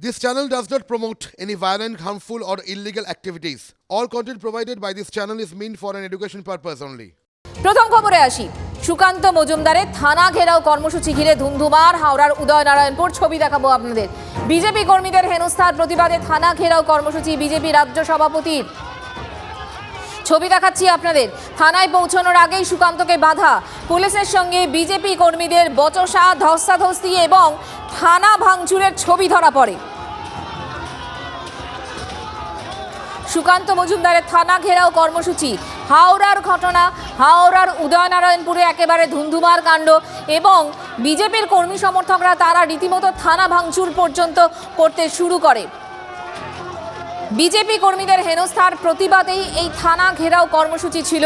This channel does not promote any violent, harmful, or illegal activities. All content provided by this channel is meant for an education purpose only. প্রথম খবরে আসি। সুকান্ত মজুমদারের থানা ঘেরাও কর্মসূচি ঘিরে ধুমধুমার হাওড়ার উদয়নারায়ণপুর ছবি দেখাবো আপনাদের। বিজেপি কর্মীদের হেনস্থার প্রতিবাদে থানা ঘেরাও কর্মসূচি বিজেপি রাজ্য সভাপতির। ছবি দেখাচ্ছি আপনাদের। থানায় পৌঁছানোর আগেই সুকান্তকে বাধা। পুলিশের সঙ্গে বিজেপি কর্মীদের বচসা, ধস্তাধস্তি এবং থানা ভাঙচুরের ছবি ধরা পড়ে। সুকান্ত মজুমদারের থানা ঘেরাও কর্মসূচি। হাওড়ার ঘটনা, হাওড়ার উদয়নারায়ণপুরে একেবারে ধুন্ধুমার কাণ্ড এবং বিজেপির কর্মী সমর্থকরা তারা রীতিমতো থানা ভাঙচুর পর্যন্ত করতে শুরু করে। বিজেপি কর্মীদের হেনস্থার প্রতিবাদেই এই থানা ঘেরাও কর্মসূচি ছিল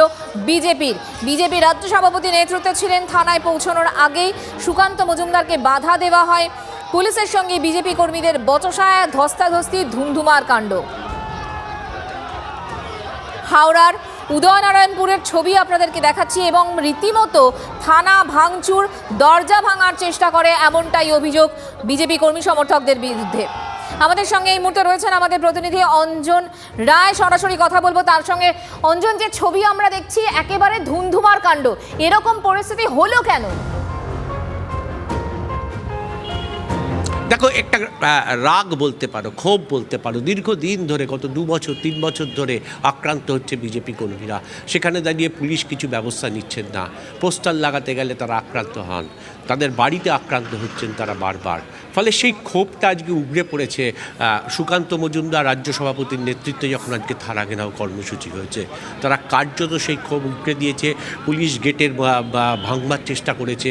বিজেপির। বিজেপি রাজ্য সভাপতি নেতৃত্বে ছিলেন থানায় পৌঁছানোর আগেই সুকান্ত মজুমদারকে বাধা দেওয়া হয়। পুলিশের সঙ্গে বিজেপি কর্মীদের বচসায় ধস্তাধস্তি ধুমধুমার কাণ্ড। হাওড়ার উদয়নারায়ণপুরের ছবি আপনাদেরকে দেখাচ্ছি এবং রীতিমতো থানা ভাঙচুর, দরজা ভাঙার চেষ্টা করে এমনটাই অভিযোগ বিজেপি কর্মী সমর্থকদের বিরুদ্ধে। আমাদের সঙ্গে এই মুহূর্তে রয়েছেন আমাদের প্রতিনিধি অঞ্জন রায়। সরাসরি কথা বলব তার সঙ্গে। অঞ্জন, যে ছবি আমরা দেখছি, একেবারে ধুমধুমার কাণ্ড। এরকম পরিস্থিতি হলো কেন? দেখো, একটা রাগ বলতে পারো, ক্ষোভ বলতে পারো। দীর্ঘদিন ধরে, গত দু বছর, তিন বছর ধরে আক্রান্ত হচ্ছে বিজেপি কর্মীরা। সেখানে দাঁড়িয়ে পুলিশ কিছু ব্যবস্থা নিচ্ছেন না। পোস্টার লাগাতে গেলে তারা আক্রান্ত হন। তাদের বাড়িতে আক্রান্ত হচ্ছেন তারা বারবার। ফলে সেই ক্ষোভটা আজকে উগড়ে পড়েছে। সুকান্ত মজুমদার রাজ্য সভাপতির নেতৃত্বে যখন আজকে থানা ঘেরাও কর্মসূচি হয়েছে, তারা কার্যত সেই ক্ষোভ উগড়ে দিয়েছে। পুলিশ গেটের ভাঙবার চেষ্টা করেছে।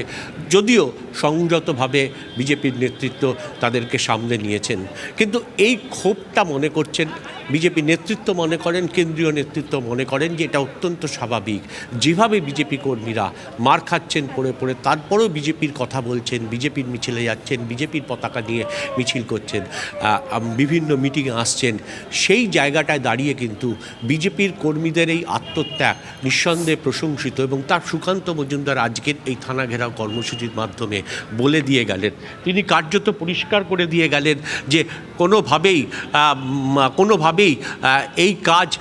যদিও সংযতভাবে বিজেপির নেতৃত্ব তাদেরকে সামনে নিয়েছেন। কিন্তু এই ক্ষোভটা মনে করছেন বিজেপি নেতৃত্ব মনে করেন কেন্দ্রীয় নেতৃত্ব মনে করেন যে এটা অত্যন্ত স্বাভাবিক। যেভাবে বিজেপি কর্মীরা মার খাচ্ছেন পড়ে পড়ে তারপরেও বিজেপির কথা বলছেন বিজেপির মিছিলে যাচ্ছেন বিজেপির পতাকা নিয়ে মিছিল করছেন বিভিন্ন মিটিংয়ে আসছেন সেই জায়গাটায় দাঁড়িয়ে কিন্তু বিজেপির কর্মীদের এই আত্মত্যাগ নিঃসন্দেহে প্রশংসিত এবং তার সুকান্ত মজুমদার আজকের এই থানা ঘেরাও কর্মসূচির মাধ্যমে বলে দিয়ে গেলেন। তিনি কার্যত পরিষ্কার করে দিয়ে গেলেন যে কোনোভাবেই উম, কোনোভাবেই এই কাজ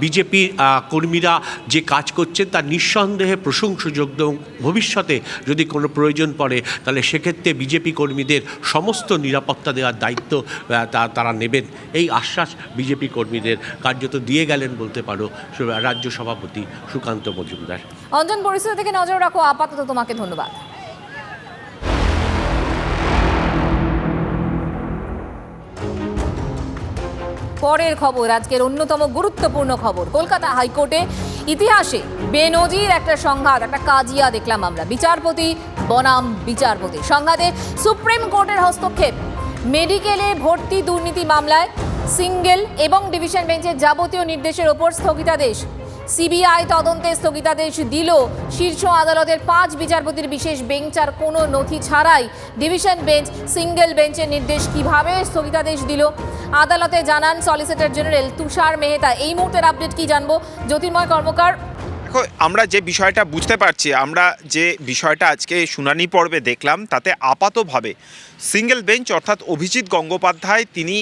বিজেপি কর্মীরা যে কাজ করছেন তার নিঃসন্দেহে প্রশংসযোগ্য ভবিষ্যতে যদি কোনো প্রয়োজন পড়ে, তাহলে সেক্ষেত্রে বিজেপি কর্মীদের সমস্ত নিরাপত্তা দেওয়ার দায়িত্ব তা- তারা নেবেন। এই আশ্বাস বিজেপি কর্মীদের কার্যত দিয়ে গেলেন বলতে পারো রাজ্য সভাপতি সুকান্ত মজুমদার। অঞ্জন, পরিস্থিতি থেকে নজর রাখো, আপাতত তোমাকে ধন্যবাদ। পরের খবর, আজকের অন্যতম গুরুত্বপূর্ণ খবর। কলকাতা হাইকোর্টে ইতিহাসে বেনজির একটা সংঘাত, একটা কাজিয়া দেখলাম আমরা। বিচারপতি, বনাম বিচারপতি। সংঘাতে সুপ্রিম কোর্টের হস্তক্ষেপ। মেডিকেলে ভর্তি দুর্নীতি মামলায় সিঙ্গেল এবং ডিভিশন বেঞ্চের যাবতীয় নির্দেশের ওপর স্থগিতাদেশ। সিবিআই তদন্তে স্থগিতাদেশ দিল। শীর্ষ আদালতের পাঁচ বিচারপতির বিশেষ বেঞ্চ আর কোনো নথি ছাড়াই ডিভিশন বেঞ্চ, সিঙ্গেল বেঞ্চের নির্দেশ কীভাবে স্থগিতাদেশ দিল? আদালতে জানান সলিসিটর জেনারেল তুষার মেহতা। এই মুহূর্তের আপডেট কি জানব? জ্যোতির্ময় কর্মকার দেখো, আমরা যে বিষয়টা বুঝতে পারছি, আমরা যে বিষয়টা আজকে শুনানি পর্বে দেখলাম, তাতে আপাতভাবে সিঙ্গেল বেঞ্চ অর্থাৎ অভিজিৎ গঙ্গোপাধ্যায় তিনি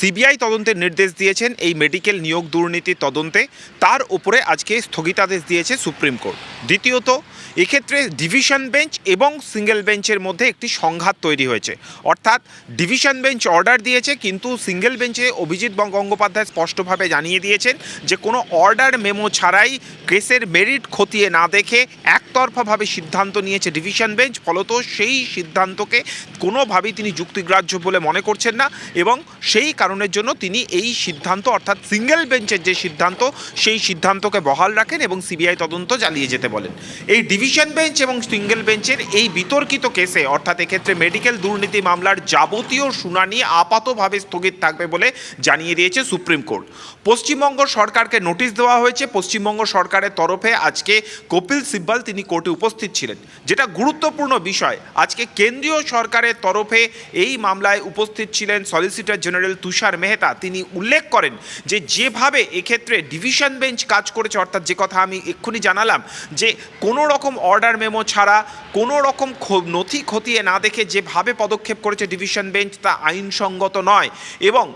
সিবিআই তদন্তের নির্দেশ দিয়েছেন, এই মেডিকেল নিয়োগ দুর্নীতি তদন্তে। তার উপরে আজকে স্থগিতাদেশ দিয়েছে সুপ্রিম কোর্ট দ্বিতীয়ত এক্ষেত্রে ডিভিশন বেঞ্চ এবং সিঙ্গেল বেঞ্চের মধ্যে একটি সংঘাত তৈরি হয়েছে। অর্থাৎ ডিভিশন বেঞ্চ অর্ডার দিয়েছে, কিন্তু সিঙ্গেল বেঞ্চে অভিজিৎ গঙ্গোপাধ্যায় স্পষ্টভাবে জানিয়ে দিয়েছেন যে, কোনো অর্ডার মেমো ছাড়াই কেসের মেরিট খতিয়ে না দেখে একতরফাভাবে সিদ্ধান্ত নিয়েছে ডিভিশন বেঞ্চ ফলত সেই সিদ্ধান্তকে কোনোভাবেই তিনি যুক্তিগ্রাহ্য বলে মনে করছেন না এবং সেই কারণের জন্য তিনি এই সিদ্ধান্ত, অর্থাৎ সিঙ্গেল বেঞ্চের যে সিদ্ধান্ত, সেই সিদ্ধান্তকে বহাল রাখেন এবং সিবিআই তদন্ত চালিয়ে যেতে বলেন। এই ডিভিশন বেঞ্চ এবং সিঙ্গেল বেঞ্চের এই বিতর্কিত কেসে, অর্থাৎ এক্ষেত্রে মেডিকেল দুর্নীতি মামলার যাবতীয় শুনানি আপাতভাবে স্থগিত থাকবে বলে জানিয়ে দিয়েছে সুপ্রিম কোর্ট। পশ্চিমবঙ্গ সরকারকে নোটিশ দেওয়া হয়েছে, পশ্চিমবঙ্গ সরকারের তরফে আজকে কপিল সিব্বাল তিনি কোর্টে উপস্থিত ছিলেন। যেটা গুরুত্বপূর্ণ বিষয়, আজকে কেন্দ্রীয় সরকারের তরফে এই মামলায় উপস্থিত ছিলেন সলিসিটর জেনারেল তুষার মেহতা। তিনি উল্লেখ করেন যে, যেভাবে এক্ষেত্রে ডিভিশন বেঞ্চ কাজ করেছে, অর্থাৎ যে কথা আমি এক্ষুনি জানালাম, যে কোনো রকম অর্ডার মেমো ছাড়া কোনো রকম নথি খতিয়ে না দেখে যেভাবে পদক্ষেপ করেছে ডিভিশন বেঞ্চ তা আইনসঙ্গত নয়। এবং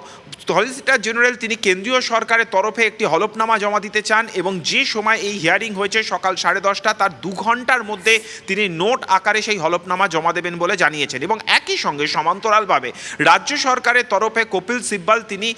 সলিসিটর জেনারেল, তিনি কেন্দ্রীয় সরকারের তরফে একটি হলফনামা জমা দিতে চান এবং যে সময় এই হিয়ারিং হয়েছে সকাল সাড়ে দশটা, তার দু ঘণ্টার মধ্যে তিনি নোট আকারে সেই হলফনামা জমা দেবেন বলে জানিয়েছেন। এবং একই সঙ্গে সমান্তরালভাবে রাজ্য সরকারের তরফে কপিল সিব্বাল, তিনি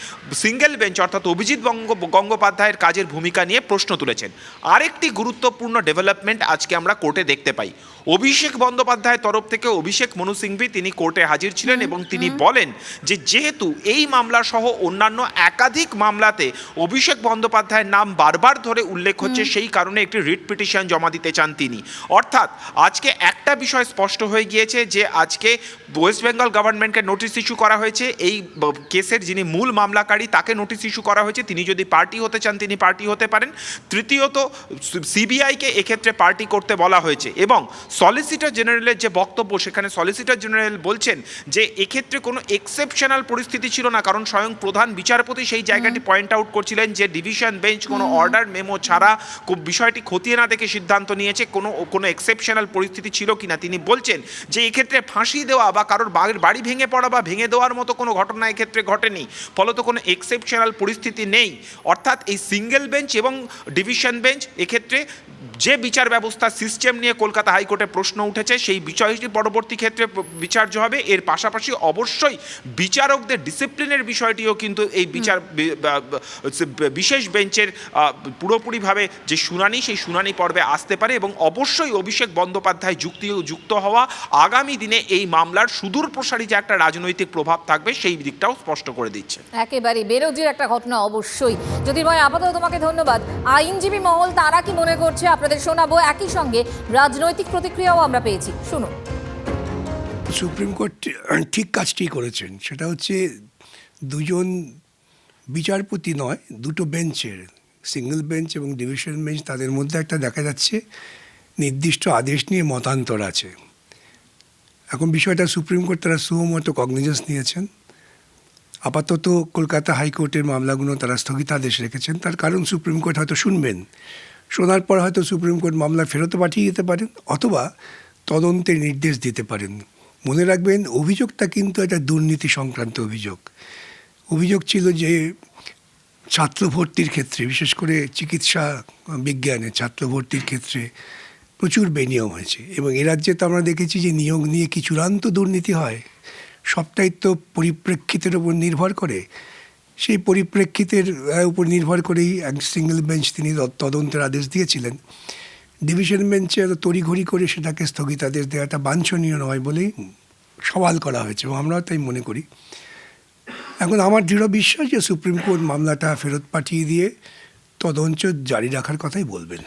সিঙ্গেল বেঞ্চ অর্থাৎ অভিজিৎ বঙ্গ, গঙ্গোপাধ্যায়ের কাজের ভূমিকা নিয়ে প্রশ্ন তুলেছেন। আরেকটি গুরুত্বপূর্ণ ডেভেলপমেন্ট আজকে আমরা কোর্টে দেখতে পাই। অভিষেক বন্দ্যোপাধ্যায়ের তরফ থেকে অভিষেক মনু সিংভি তিনি কোর্টে হাজির ছিলেন এবং তিনি বলেন যে যেহেতু এই মামলা সহ অন্যান্য একাধিক মামলাতে অভিষেক বন্দ্যোপাধ্যায়ের নাম বারবার ধরে উল্লেখ হচ্ছে সেই কারণে একটি রিট পিটিশন জমা দিতে চান তিনি। অর্থাৎ আজকে একটা বিষয় স্পষ্ট হয়ে গিয়েছে যে আজকে ওয়েস্ট বেঙ্গল গভর্নমেন্টকে নোটিশ ইস্যু করা হয়েছে। এই কেসের যিনি মূল মামলাকারী তাকে নোটিশ ইস্যু করা হয়েছে। তিনি যদি পার্টি হতে চান তিনি পার্টি হতে পারেন। তৃতীয়ত সিবিআইকে এক্ষেত্রে পার্টি করতে বলা হয়েছে এবং সলিসিটর জেনারেলের যে বক্তব্য সেখানে সলিসিটর জেনারেল বলছেন যে এক্ষেত্রে কোনো এক্সেপশনাল পরিস্থিতি ছিল না কারণ স্বয়ং প্রধান বিচারপতি সেই জায়গাটি পয়েন্ট আউট করছিলেন যে ডিভিশন বেঞ্চ কোনো অর্ডার মেমো ছাড়া খুব বিষয়টি খতিয়ে না দেখে সিদ্ধান্ত নিয়েছে কোনো কোনো এক্সেপশনাল পরিস্থিতি ছিল কিনা। তিনি বলছেন যে এক্ষেত্রে ফাঁসি দেওয়া বা কারোর বাড়ির বাড়ি ভেঙে পড়া বা ভেঙে দেওয়ার মতো কোনো ঘটনা এক্ষেত্রে ঘটেনি। ফলত কোনো এক্সেপশনাল পরিস্থিতি নেই। অর্থাৎ এই সিঙ্গেল বেঞ্চ এবং ডিভিশন বেঞ্চ এক্ষেত্রে যে বিচার ব্যবস্থা সিস্টেম নিয়ে কলকাতা হাইকোর্টে প্রশ্ন উঠেছে সেই বিষয়টি পরবর্তী ক্ষেত্রে বিচার্য হবে। এর পাশাপাশি অবশ্যই বিচারকদের ডিসিপ্লিনের বিষয়টিও কিন্তু এই বিচার বিশেষ বেঞ্চের পুরোপুরিভাবে যে শুনানি সেই শুনানি পর্বে আসতে পারে এবং অবশ্যই অভিষেক বন্দ্যোপাধ্যায় যুক্তি যুক্ত হওয়া আগামী দিনে এই মামলার সুদূর প্রসারী যে একটা রাজনৈতিক প্রভাব থাকবে সেই দিকটাও স্পষ্ট করে দিচ্ছে। একেবারে বেরোজির একটা ঘটনা অবশ্যই। যদি জ্যোতির্ময় আপাতত তোমাকে ধন্যবাদ। আইনজীবী মহল তারা কি মনে করছে? আপনাদের শোনাবো একই সঙ্গে রাজনৈতিক প্রতিক্রিয়াও আমরা পেয়েছি। শুনুন। সুপ্রিম কোর্ট ঠিক কাজটি করেছেন। সেটা হচ্ছে দুজন বিচারপতি নয়, দুটো বেঞ্চের, সিঙ্গেল বেঞ্চ এবং ডিভিশন বেঞ্চ, তাদের মধ্যে একটা দেখা যাচ্ছে নির্দিষ্ট আদেশ নিয়ে মতান্তর আছে। এখন বিষয়টা সুপ্রিম কোর্ট তারা সুমতো কগনিজেন্স নিয়েছেন। আপাতত কলকাতা হাইকোর্টের মামলাগুলো তারা স্থগিতাদেশ রেখেছেন। তার কারণ সুপ্রিম কোর্ট হয়তো শুনবেন। শোনার পর হয়তো সুপ্রিম কোর্ট মামলা ফেরত পাঠিয়ে দিতে পারেন অথবা তদন্তের নির্দেশ দিতে পারেন। মনে রাখবেন, অভিযোগটা কিন্তু একটা দুর্নীতি সংক্রান্ত অভিযোগ। অভিযোগ ছিল যে ছাত্র ভর্তির ক্ষেত্রে, বিশেষ করে চিকিৎসা বিজ্ঞানে ছাত্র ভর্তির ক্ষেত্রে প্রচুর বেনিয়ম হয়েছে এবং এ রাজ্যে তো আমরা দেখেছি যে নিয়োগ নিয়ে কি চূড়ান্ত দুর্নীতি হয়। সবটাই তো পরিপ্রেক্ষিতের উপর নির্ভর করে। সেই পরিপ্রেক্ষিতের উপর নির্ভর করেই এক সিঙ্গেল বেঞ্চ তিনি তদ- তদন্তের আদেশ দিয়েছিলেন। ডিভিশন বেঞ্চে তড়িঘড়ি করে সেটাকে স্থগিতাদেশ দেওয়াটা বাঞ্ছনীয় নয় বলেই সওয়াল করা হয়েছে এবং আমরাও তাই মনে করি। এখন আমার দৃঢ় বিশ্বাস যে সুপ্রিম কোর্ট মামলাটা ফেরত পাঠিয়ে দিয়ে তদন্ত জারি রাখার কথাই বলবেন।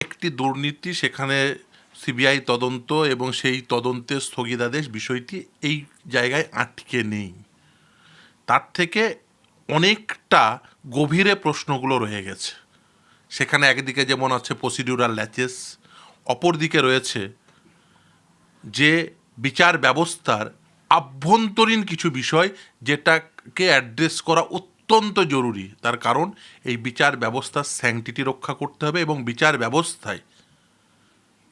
একটি দুর্নীতি, সেখানে সিবিআই তদন্ত এবং সেই তদন্তের স্থগিতাদেশ বিষয়টি এই জায়গায় আটকে নেই। তার থেকে অনেকটা গভীরে প্রশ্নগুলো রয়ে গেছে। সেখানে একদিকে যেমন আছে প্রসিডিউরাল ল্যাচেস অপরদিকে রয়েছে যে বিচার ব্যবস্থার আভ্যন্তরীণ কিছু বিষয় যেটাকে অ্যাড্রেস করা অত্যন্ত জরুরি। তার কারণ, এই বিচার ব্যবস্থার স্যাংটিটি রক্ষা করতে হবে এবং বিচার ব্যবস্থায়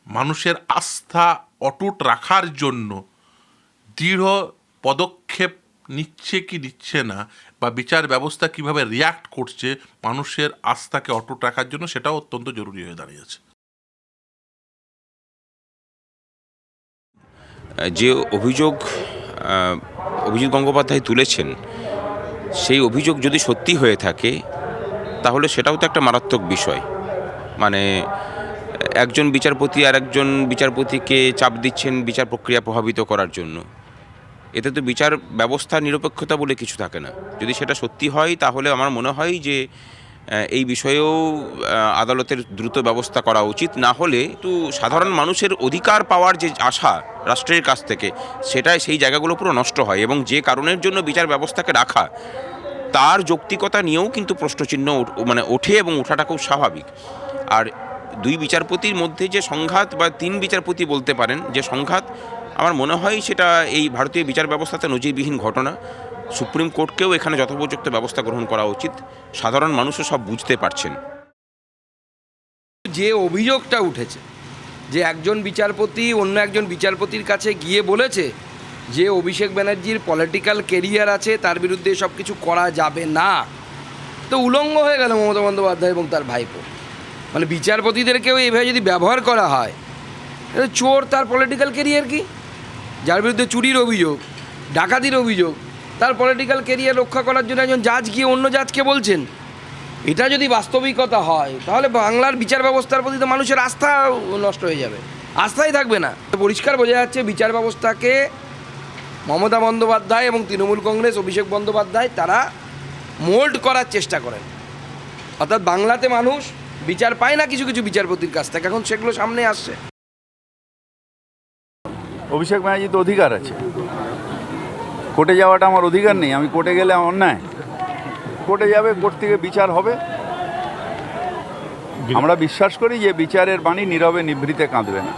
মানুষের আস্থা অটুট রাখার জন্য দৃঢ় পদক্ষেপ নিচ্ছে কি নিচ্ছে না বা বিচার ব্যবস্থা কীভাবে রিয়াক্ট করছে মানুষের আস্থাকে অটুট রাখার জন্য সেটাও অত্যন্ত জরুরি হয়ে দাঁড়িয়েছে। যে অভিযোগ অভিজিৎ গঙ্গোপাধ্যায় তুলেছেন, সেই অভিযোগ যদি সত্যি হয়ে থাকে, তাহলে সেটাও তো একটা মারাত্মক বিষয়। মানে একজন বিচারপতি আর একজন বিচারপতিকে চাপ দিচ্ছেন বিচার প্রক্রিয়া প্রভাবিত করার জন্য। এতে তো বিচার ব্যবস্থার নিরপেক্ষতা বলে কিছু থাকে না। যদি সেটা সত্যি হয়, তাহলে আমার মনে হয় যে এই বিষয়েও আদালতের দ্রুত ব্যবস্থা করা উচিত। না হলে তো সাধারণ মানুষের অধিকার পাওয়ার যে আশা রাষ্ট্রের কাছ থেকে, সেটাই সেই জায়গাগুলো পুরো নষ্ট হয় এবং যে কারণের জন্য বিচার ব্যবস্থাকে রাখা, তার যৌক্তিকতা নিয়েও কিন্তু প্রশ্নচিহ্ন মানে ওঠে এবং ওঠাটা খুব স্বাভাবিক। আর দুই বিচারপতির মধ্যে যে সংঘাত বা তিন বিচারপতি বলতে পারেন, যে সংঘাত আমার মনে হয় সেটা এই ভারতীয় বিচার ব্যবস্থাতে নজিরবিহীন ঘটনা। সুপ্রিম কোর্টকেও এখানে যথোপযুক্ত ব্যবস্থা গ্রহণ করা উচিত। সাধারণ মানুষও সব বুঝতে পারছেন। যে অভিযোগটা উঠেছে, যে একজন বিচারপতি অন্য একজন বিচারপতির কাছে গিয়ে বলেছে যে অভিষেক ব্যানার্জির পলিটিক্যাল কেরিয়ার আছে, তার বিরুদ্ধে সব কিছু করা যাবে না। তো উলঙ্গ হয়ে গেল মমতা বন্দ্যোপাধ্যায় এবং তার ভাইপো। মানে বিচারপতিদেরকেও এইভাবে যদি ব্যবহার করা হয় চোর তার পলিটিক্যাল কেরিয়ার কি? যার বিরুদ্ধে চুরির অভিযোগ, ডাকাতির অভিযোগ, তার পলিটিক্যাল কেরিয়ার রক্ষা করার জন্য একজন জাজ গিয়ে অন্য জাজকে বলছেন। এটা যদি বাস্তবিকতা হয়, তাহলে বাংলার বিচার ব্যবস্থার প্রতি তো মানুষের আস্থা নষ্ট হয়ে যাবে। আস্থাই থাকবে না। পরিষ্কার বোঝা যাচ্ছে বিচার ব্যবস্থাকে মমতা বন্দ্যোপাধ্যায় এবং তৃণমূল কংগ্রেস, অভিষেক বন্দ্যোপাধ্যায় তারা মোল্ড করার চেষ্টা করেন। অর্থাৎ বাংলাতে মানুষ বিচার পায় না কিছু কিছু বিচারপতির কাছ থেকে। এখন সেগুলো সামনে আসছে। অভিষেক ব্যানার্জি তো অধিকার আছে। কোর্টে যাওয়াটা আমার অধিকার নেই আমি কোর্টে গেলে আমার অন্যায়। কোর্টে যাবে কোর্ট থেকে বিচার হবে। আমরা বিশ্বাস করি যে বিচারের বাণী নীরবে নিভৃতে কাঁদবে না।